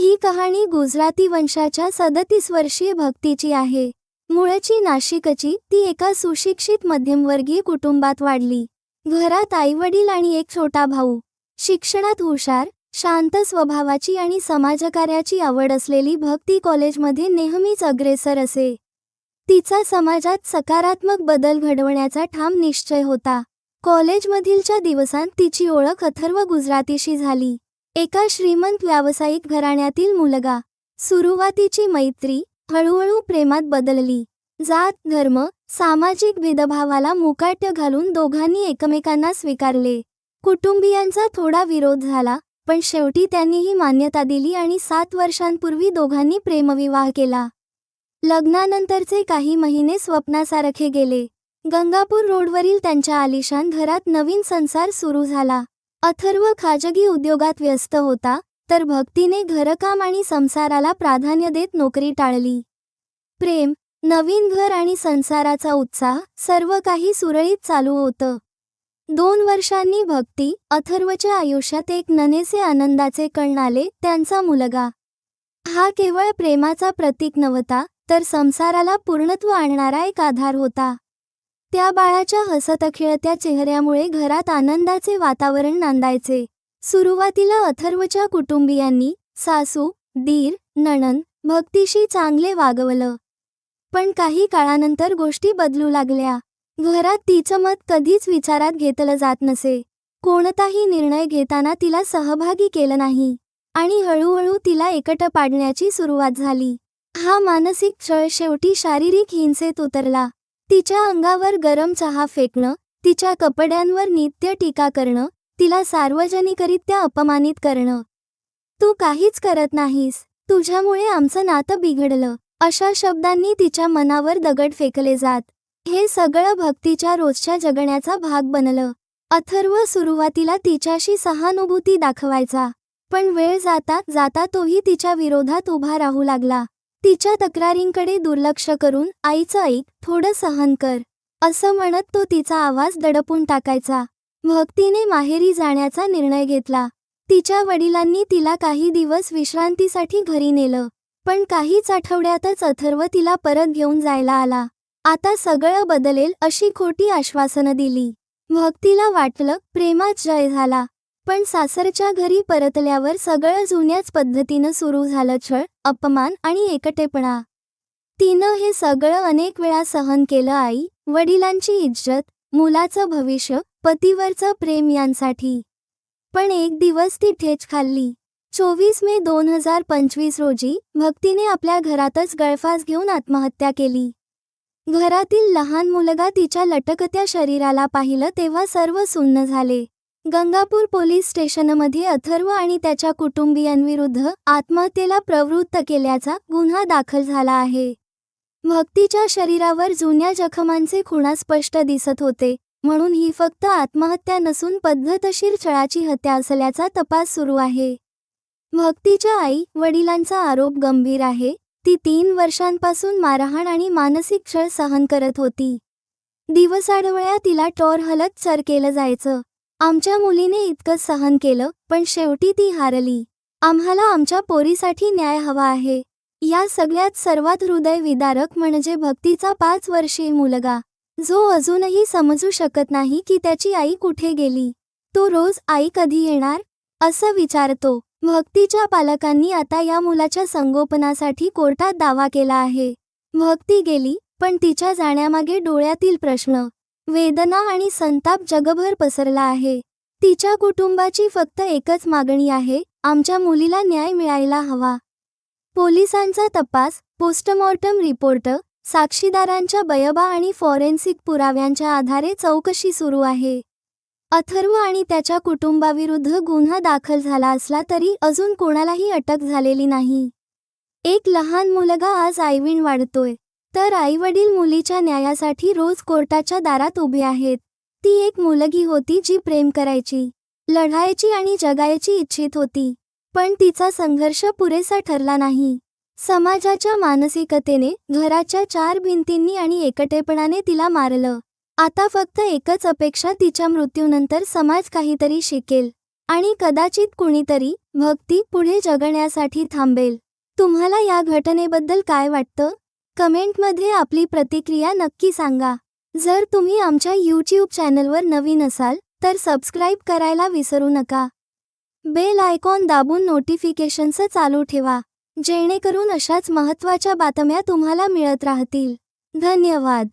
ही कहाणी गुजराती वंशाच्या सदतीस वर्षीय भक्तीची आहे. मुळची नाशिकची ती एका सुशिक्षित मध्यमवर्गीय कुटुंबात वाढली. घरात आईवडील आणि एक छोटा भाऊ. शिक्षणात हुशार शांत स्वभावाची आणि समाजकार्याची आवड असलेली भक्ती कॉलेजमध्ये नेहमीच अग्रेसर असे. तिचा समाजात सकारात्मक बदल घडवण्याचा ठाम निश्चय होता. कॉलेजमधीलच्या दिवसांत तिची ओळख अथर्व गुजरातीशी झाली. एका श्रीमंत व्यावसायिक घराण्यातील मुलगा सुरुवातीची मैत्री हळूहळू प्रेमात बदलली. जात धर्म सामाजिक भेदभावाला मुकाट्य घालून दोघांनी एकमेकांना स्वीकारले. कुटुंबियांचा थोडा विरोध झाला पण शेवटी त्यांनीही मान्यता दिली आणि सात वर्षांपूर्वी दोघांनी प्रेमविवाह केला. लग्नानंतरचे काही महिने स्वप्नासारखे गेले. गंगापूर रोडवरील त्यांच्या आलिशान घरात नवीन संसार सुरू झाला. अथर्व खाजगी उद्योगात व्यस्त होता तर भक्तीने घरकाम आणि संसाराला प्राधान्य देत नोकरी टाळली. प्रेम नवीन घर आणि संसाराचा उत्साह सर्व काही सुरळीत चालू होतं. दोन वर्षांनी भक्ती अथर्वच्या आयुष्यात एक ननेसे आनंदाचे कण आले त्यांचा मुलगा. हा केवळ प्रेमाचा प्रतीक नव्हता तर संसाराला पूर्णत्व आणणारा एक आधार होता. त्या बाळाच्या हसतखिळत्या चेहऱ्यामुळे घरात आनंदाचे वातावरण नांदायचे. सुरुवातीला अथर्वच्या कुटुंबियांनी सासू दीर नणन भक्तीशी चांगले वागवलं. पण काही काळानंतर गोष्टी बदलू लागल्या. घरात तिचं मत कधीच विचारात घेतलं जात नसे. कोणताही निर्णय घेताना तिला सहभागी केलं नाही. आणि हळूहळू तिला एकट पाडण्याची सुरुवात झाली. हा मानसिक छळ शेवटी शारीरिक हिंसेत उतरला. तिच्या अंगावर गरम चहा फेकणं तिच्या कपड्यांवर नित्य टीका करणं तिला सार्वजनिकरित्या अपमानित करणं. तू काहीच करत नाहीस. तुझ्यामुळे आमचं नातं बिघडलं. अशा शब्दांनी तिच्या मनावर दगड फेकले जात. हे सगळं भक्तीच्या रोजच्या जगण्याचा भाग बनलं. अथर्व सुरुवातीला तिच्याशी सहानुभूती दाखवायचा. पण वेळ जाता जाता तोही तिच्या विरोधात उभा राहू लागला. तिच्या तक्रारींकडे दुर्लक्ष करून आईचं ऐक थोडं सहन कर असं म्हणत तो तिचा आवाज दडपून टाकायचा. भक्तीने माहेरी जाण्याचा निर्णय घेतला. तिच्या वडिलांनी तिला काही दिवस विश्रांतीसाठी घरी नेलं पण काहीच आठवड्यातच अथर्व तिला परत घेऊन जायला आला. आता सगळं बदलेल अशी खोटी आश्वासनं दिली. भक्तीला वाटलं प्रेमात जय झाला. पण सासरच्या घरी परतल्यावर सगळं जुन्याच पद्धतीनं सुरू झालं छळ अपमान आणि एकटेपणा. तिनं हे सगळं अनेक वेळा सहन केलं आई वडिलांची इज्जत मुलाचं भविष्य पतीवरचं प्रेम यांसाठी. पण एक दिवस ती ठेच खाल्ली. चोवीस मे दोन हजार पंचवीस रोजी भक्तीने आपल्या घरातच गळफास घेऊन आत्महत्या केली. घरातील लहान मुलगा तिच्या लटकत्या शरीराला पाहिलं तेव्हा सर्व सुन्न झाले. गंगापूर पोलीस स्टेशनमध्ये अथर्व आणि त्याच्या कुटुंबियांविरुद्ध आत्महत्येला प्रवृत्त केल्याचा गुन्हा दाखल झाला आहे. भक्तीच्या शरीरावर जुन्या जखमांचे खुणा स्पष्ट दिसत होते म्हणून ही फक्त आत्महत्या नसून पद्धतशीर छळाची हत्या असल्याचा तपास सुरू आहे. भक्तीच्या आई वडिलांचा आरोप गंभीर आहे ती तीन वर्षांपासून मारहाण आणि मानसिक छळ सहन करत होती. दिवसाडवळ्या तिला टॉर हलत सर केलं जायचं. आमच्या मुलीने इतकं सहन केलं पण शेवटी ती हारली. आम्हाला आमच्या पोरीसाठी न्याय हवा आहे. या सगळ्यात सर्वात हृदय विदारक म्हणजे भक्तीचा पाच वर्षीय मुलगा. जो अजूनही समजू शकत नाही की त्याची आई कुठे गेली. तो रोज आई कधी येणार? असं विचारतो. भक्तीच्या पालकांनी आता या मुलाच्या संगोपनासाठी कोर्टात दावा केला आहे. भक्ती गेली पण तिच्या जाण्यामागे डोळ्यातील प्रश्न. वेदना आणि संताप जगभर पसरला आहे. तिच्या कुटुंबाची फक्त एकच मागणी आहे आमच्या मुलीला न्याय मिळायला हवा. पोलिसांचा तपास पोस्टमॉर्टम रिपोर्ट साक्षीदारांच्या बयबा आणि फॉरेन्सिक पुराव्यांच्या आधारे चौकशी सुरू आहे. अथर्व आणि त्याच्या कुटुंबाविरुद्ध गुन्हा दाखल झाला असला तरी अजून कोणालाही अटक झालेली नाही. एक लहान मुलगा आज आयवीण वाढतोय. तर आईवडील मुलीच्या न्यायासाठी रोज कोर्टाच्या दारात उभे आहेत. ती एक मुलगी होती जी प्रेम करायची लढायची आणि जगायची इच्छित होती. पण तिचा संघर्ष पुरेसा ठरला नाही. समाजाच्या मानसिकतेने घराच्या चार भिंतींनी आणि एकटेपणाने तिला मारलं. आता फक्त एकच अपेक्षा तिच्या मृत्यूनंतर समाज काहीतरी शिकेल. आणि कदाचित कुणीतरी भक्ती पुढे जगण्यासाठी थांबेल. तुम्हाला या घटनेबद्दल काय वाटतं? कमेंटमध्ये आपली प्रतिक्रिया नक्की सांगा. जर तुम्ही आमच्या यूट्यूब चॅनलवर नवीन असाल तर सबस्क्राईब करायला विसरू नका. बेल आयकॉन दाबून नोटिफिकेशन्स चालू ठेवा जेणेकरून अशाच महत्त्वाच्या बातम्या तुम्हाला मिळत राहतील. धन्यवाद.